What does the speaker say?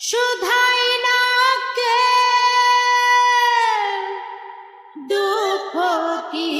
শুধাই না কে দুঃখ কি